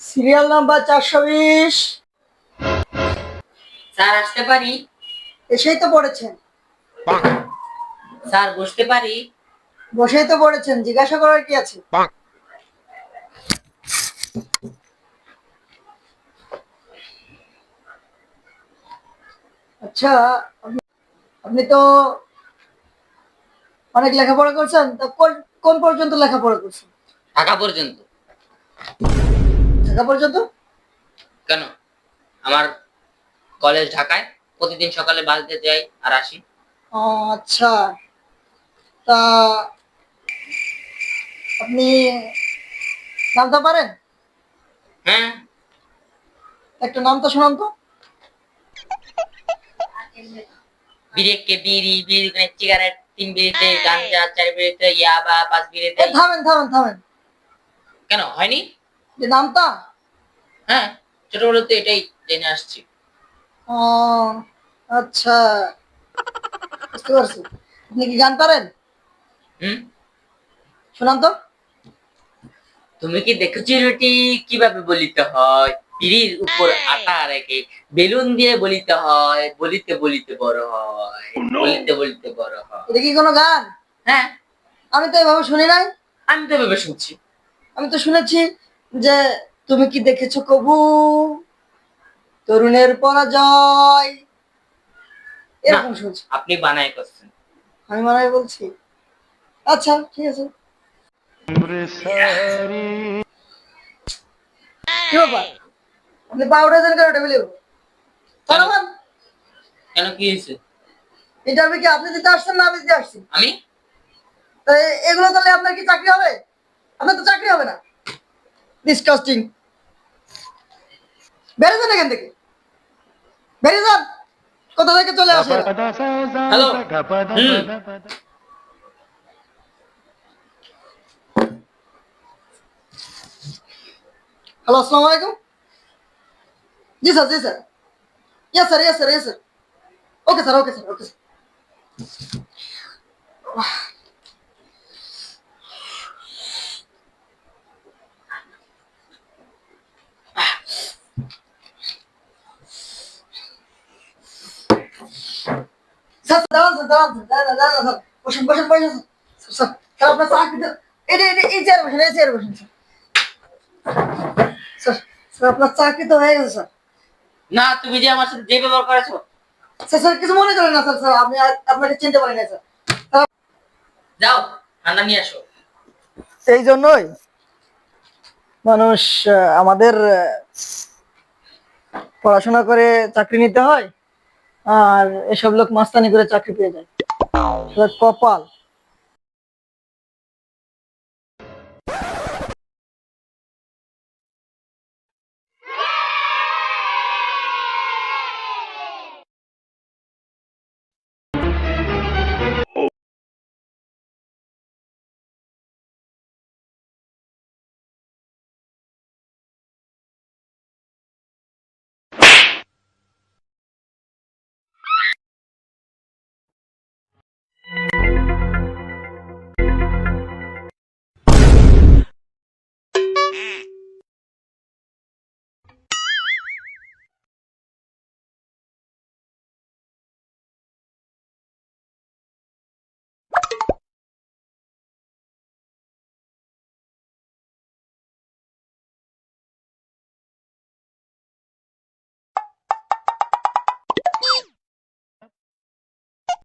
Serial number চারশো বিশ। Sir আসতে পারি? এসেই তো পড়েছেন। স্যার বসতে পারি? বসেই তো পড়েছেন জিজ্ঞাসা করার কি আছে? আচ্ছা আপনি- তো অনেক লেখাপড়া করছেন তা কোন- কোন পর্যন্ত লেখাপড়া করছেন? ঢাকা পর্যন্ত। ঢাকা পর্যন্ত? কেন? আমার কলেজ ঢাকায়। প্রতিদিন সকালে বাসতে যাই আর আসি। আচ্ছা। তা আপনি নামতে পারেন? হ্যাঁ। একটা নাম তো শোনান তো। বিড়িকে বিড়ি বিড়ি করে সিগারেট তিন বিড়িতে গাঞ্জা চার বিড়িতে ইয়াবা পাঁচ বিড়িতে থামেন থামেন থামেন। কেন? হয়নি? যে নামটা? হ্যাঁ ছোটবেলা তো এটাই জেনে আসছি। ও আচ্ছা। বুঝতে পারছি। আপনি কি গান পারেন? হুম? শোনান তো। তুমি কি দেখেছি রুটি? কীভাবে বলিতে হয়? পিড়ির উপর আটা রেখে বেলুন দিয়ে বলিতে হয়। বলিতে বলিতে বড় হয়। বলিতে বলিতে বড় হয়। এটা কি কোনো গান? হ্যাঁ। আমি তো এভাবে শুনি নাই। আমি তো এভাবে শুনছি। আমি তো শুনেছি। যে তুমি কি দেখেছ কবু? তরুণের পরাজয়। এরকম শুনছি। আপনি বানাই করছেন। আমি হয় বলছি। আচ্ছা ঠিক আছে। কি ব্যাপার? আপনি টেবিলে কেন কি হয়েছে? ইন্টারভিউ কি আপনি দিতে আসছেন না আমি দিতে আসছি? আমি? তো এগুলো করলে আপনার কি চাকরি হবে? আপনার তো চাকরি হবে না। ডিসকাস্টিং বেরিয়ে যান এখান থেকে। বেরিয়ে যান। কোথা থেকে চলে আসে? হ্যালো হ্যালো আসসালামু আলাইকুম। জি স্যার জি sir. Yes sir yes sir yes sir okay sir okay sir okay sir sir দাঁড়ান স্যার দাঁড়ান স্যার দাঁড়ান দাঁড়ান স্যার বসুন বসুন বসুন স্যার স্যার স্যার আপনার চাকরি তো এটা এটা এই চেয়ার বসুন এই চেয়ার বসুন স্যার। স্যার স্যার আপনার চাকরি তো হয়ে গেছে স্যার। না তুমি যে আমার সাথে যে ব্যবহার করেছ। স্যার স্যার কিছু মনে করেন না স্যার স্যার আপনি আপনাকে চিনতে পারি না স্যার। যাও ঠান্ডা নিয়ে আসো। এই জন্যই মানুষ আমাদের পড়াশোনা করে চাকরি নিতে হয়। আর এসব লোক মাস্তানি করে চাকরি পেয়ে যায়। কপাল।